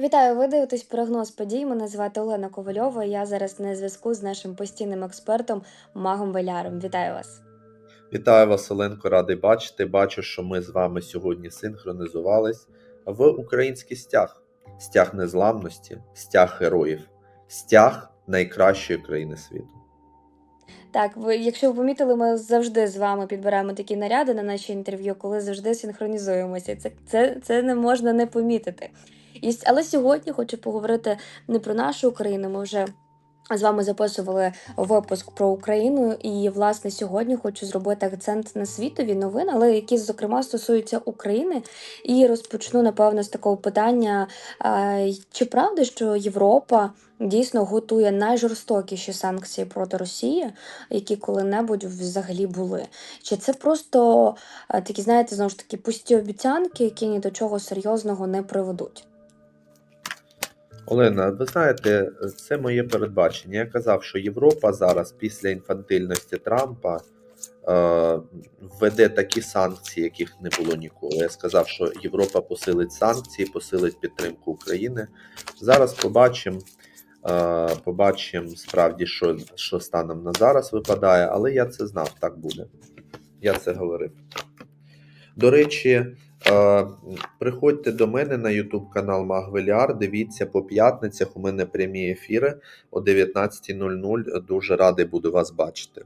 Вітаю, ви дивитесь прогноз подій. Мене звати Олена Ковальова. Я зараз на зв'язку з нашим постійним експертом Магом Веляром. Вітаю вас. Вітаю вас, Оленко, радий бачити. Бачу, що ми з вами сьогодні синхронізувались в український стяг, стяг незламності, стяг героїв, стяг найкращої країни світу. Так, ви, якщо ви помітили, ми завжди з вами підбираємо такі наряди на наші інтерв'ю, коли завжди синхронізуємося. Це, це, це не можна не помітити. Але сьогодні хочу поговорити не про нашу Україну. Ми вже з вами записували випуск про Україну, і власне сьогодні хочу зробити акцент на світові новини, але які зокрема стосуються України. І розпочну напевно з такого питання: чи правда, що Європа дійсно готує найжорстокіші санкції проти Росії, які коли-небудь взагалі були? Чи це просто такі, знаєте, знову ж таки пусті обіцянки, які ні до чого серйозного не приведуть? Олена, ви знаєте, це моє передбачення. Я казав, що Європа зараз після інфантильності Трампа е, введе такі санкції, яких не було ніколи. Я сказав, що Європа посилить санкції, посилить підтримку України. Зараз побачимо. Е, побачимо справді, що, що станом на зараз випадає, але я це знав, так буде. Я це говорив. До речі, приходьте до мене на YouTube канал Магвеліар. Дивіться по п'ятницях. У мене прямі ефіри о 19.00. Дуже радий буду вас бачити.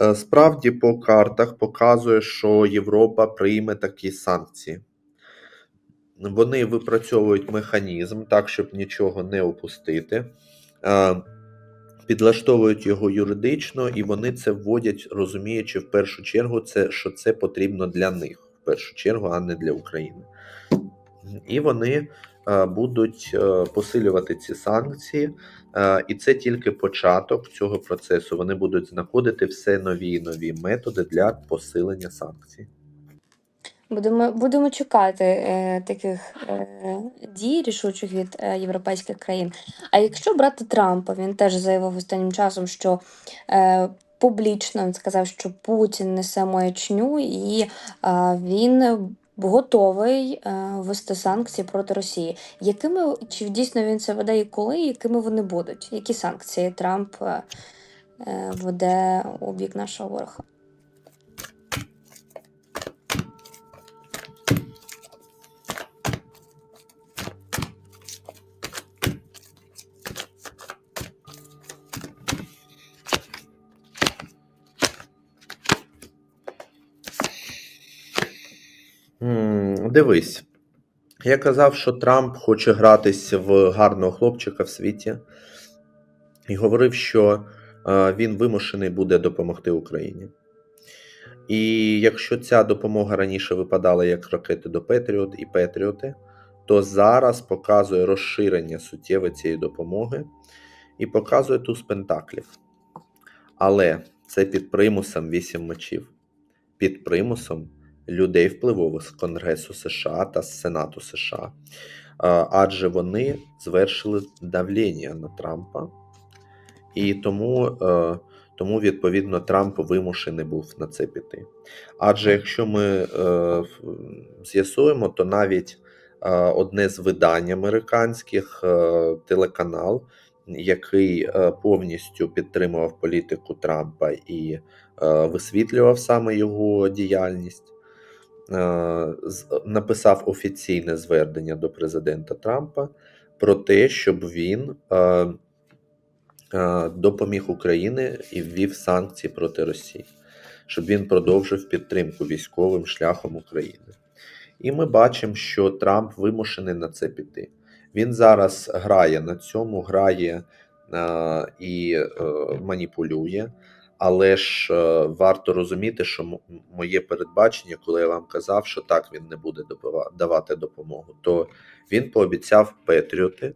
Е, Справді, по картах показує, що Європа прийме такі санкції. Вони випрацьовують механізм так, щоб нічого не опустити. Е, Підлаштовують його юридично, і вони це вводять, розуміючи в першу чергу, це, що це потрібно для них, першу чергу, а не для України. І вони е, будуть е, посилювати ці санкції, е, і це тільки початок цього процесу. Вони будуть знаходити все нові і нові методи для посилення санкцій. Будемо, будемо чекати е, таких е, дій рішучих від е, європейських країн. А якщо брати Трампа, він теж заявив останнім часом, що е, публічно він сказав, що Путін несе маячню, і він готовий е, ввести санкції проти Росії. Якими чи дійсно він це веде і коли, якими вони будуть? Які санкції Трамп е, е, веде у бік нашого ворога? Дивись, я казав, що Трамп хоче гратись в гарного хлопчика в світі, і говорив, що е, він вимушений буде допомогти Україні. І якщо ця допомога раніше випадала як ракети до Петріот і Петріоти, то зараз показує розширення суттєве цієї допомоги і показує туз пентаклів. Але це під примусом вісім мечів, під примусом людей впливових з Конгресу США та Сенату США. Адже вони звершили давлення на Трампа, і тому, е, тому відповідно, Трамп вимушений був на це піти. Адже якщо ми е, з'ясуємо, то навіть е, одне з видань американських телеканал, який повністю підтримував політику Трампа і висвітлював саме його діяльність, написав офіційне звернення до президента Трампа про те, щоб він е, е, допоміг Україні і ввів санкції проти Росії, щоб він продовжив підтримку військовим шляхом України. І ми бачимо, що Трамп вимушений на це піти. Він зараз грає на цьому, грає е, і е, маніпулює. Але ж е, варто розуміти, що моє передбачення, коли я вам казав, що так він не буде давати допомогу, то він пообіцяв Петріоти.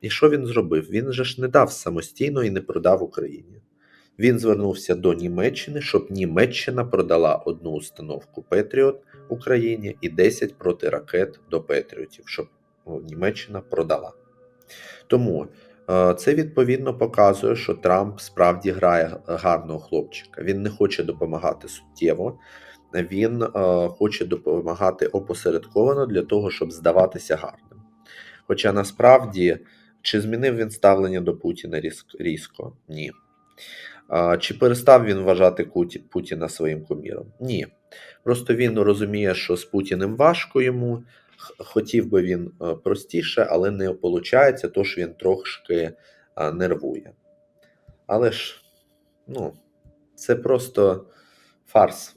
І що він зробив? Він же ж не дав самостійно і не продав Україні. Він звернувся до Німеччини, щоб Німеччина продала одну установку Петріот Україні і 10 протиракет до Петріотів, щоб Німеччина продала. Тому це відповідно показує, що Трамп справді грає гарного хлопчика. Він не хоче допомагати суттєво, він е, хоче допомагати опосередковано для того, щоб здаватися гарним. Хоча насправді, чи змінив він ставлення до Путіна різко? Ні. Чи перестав він вважати Путіна своїм куміром? Ні. Просто він розуміє, що з Путіним важко йому. Хотів би він е, простіше, але не виходить, тож він трошки нервує. Але ж, ну, це просто фарс.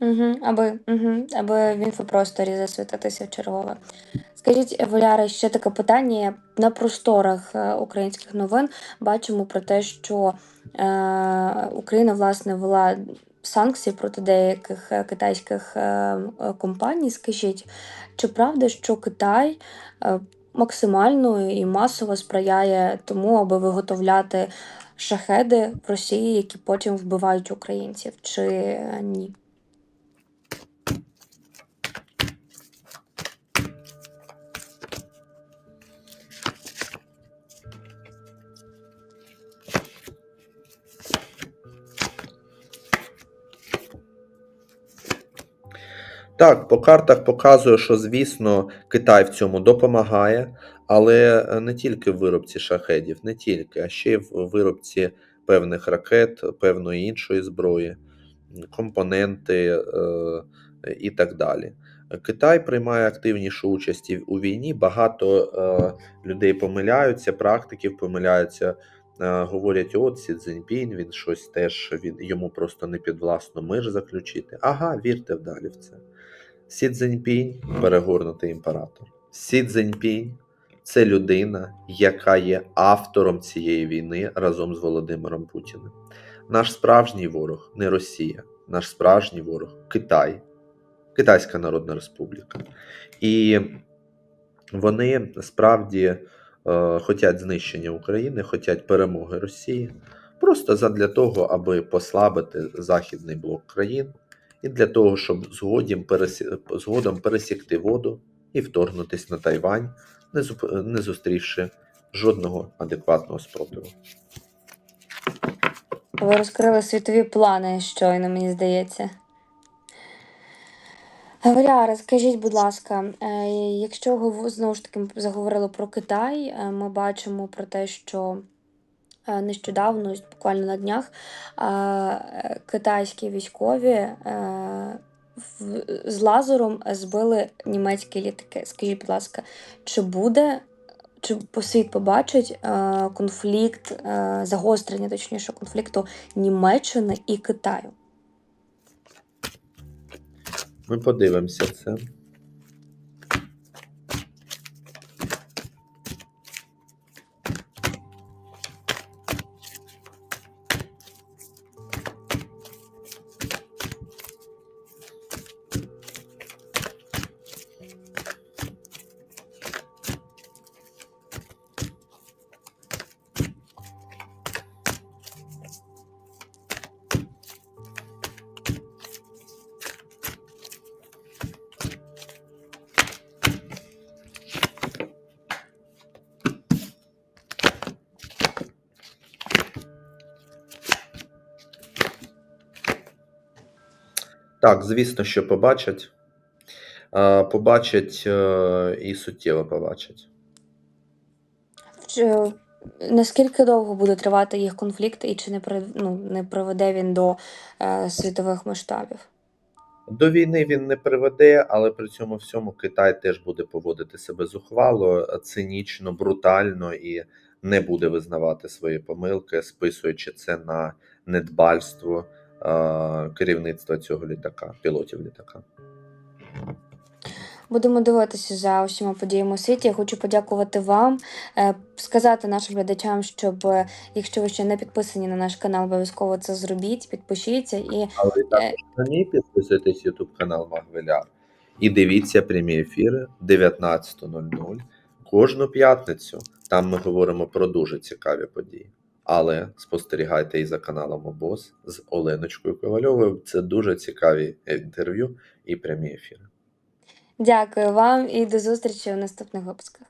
Угу, аби, угу, аби в інфопросторі засвітитися чергове. Скажіть, Валяра, ще таке питання. На просторах е, українських новин бачимо про те, що е, Україна власне ввела санкції проти деяких е, китайських е, е, компаній. Скажіть, чи правда, що Китай е, максимально і масово сприяє тому, аби виготовляти шахеди в Росії, які потім вбивають українців, чи ні? Так, по картах показує, що, звісно, Китай в цьому допомагає, але е, не тільки в виробці шахедів, не тільки, а ще й в виробці певних ракет, певної іншої зброї, компоненти е, і так далі. Китай приймає активнішу участь у війні. Багато е, людей помиляються, практиків помиляються. Говорять, от Сі Цзіньпінь, він щось теж він йому просто не підвласно мир заключити. Ага, вірте вдалі в це. Сі Цзіньпінь перегорнутий імператор. Сі Цзіньпінь це людина, яка є автором цієї війни разом з Володимиром Путіним. Наш справжній ворог не Росія, наш справжній ворог Китай, Китайська Народна Республіка. І вони справді е, хочуть знищення України, хочуть перемоги Росії, просто задля того, аби послабити західний блок країн, і для того, щоб згодом, пересі... згодом пересікти воду і вторгнутися на Тайвань, не, зустрівши жодного адекватного спротиву. Ви розкрили світові плани щойно, мені здається. Валяра, скажіть, будь ласка, е, якщо знову ж таки заговорили про Китай, е, ми бачимо про те, що нещодавно, буквально на днях, е, китайські військові е, з лазером збили німецькі літаки. Скажіть, будь ласка, чи буде, чи світ побачить е, конфлікт, е, загострення, точніше, конфлікту Німеччини і Китаю? Ми подивимося це. Так, звісно, що побачать. Е, Побачать е, і суттєво побачать. Чи, наскільки довго буде тривати їх конфлікт, і чи не, при, ну, не приведе він до е, світових масштабів? До війни він не приведе, але при цьому всьому Китай теж буде поводити себе зухвало, цинічно, брутально і не буде визнавати свої помилки, списуючи це на недбальство е, керівництва цього літака, пілотів літака. Будемо дивитися за усіма подіями у світі. Я хочу подякувати вам, е, сказати нашим глядачам, щоб е, якщо ви ще не підписані на наш канал, обов'язково це зробіть, підпишіться і Але також на ній підписуйтесь YouTube канал Магвеляр і дивіться прямі ефіри 19.00 кожну п'ятницю. Там ми говоримо про дуже цікаві події. Але спостерігайте і за каналом Обоз з Оленочкою Ковальовою. Це дуже цікаві інтерв'ю і прямі ефіри. Дякую вам і до зустрічі у наступних випусках.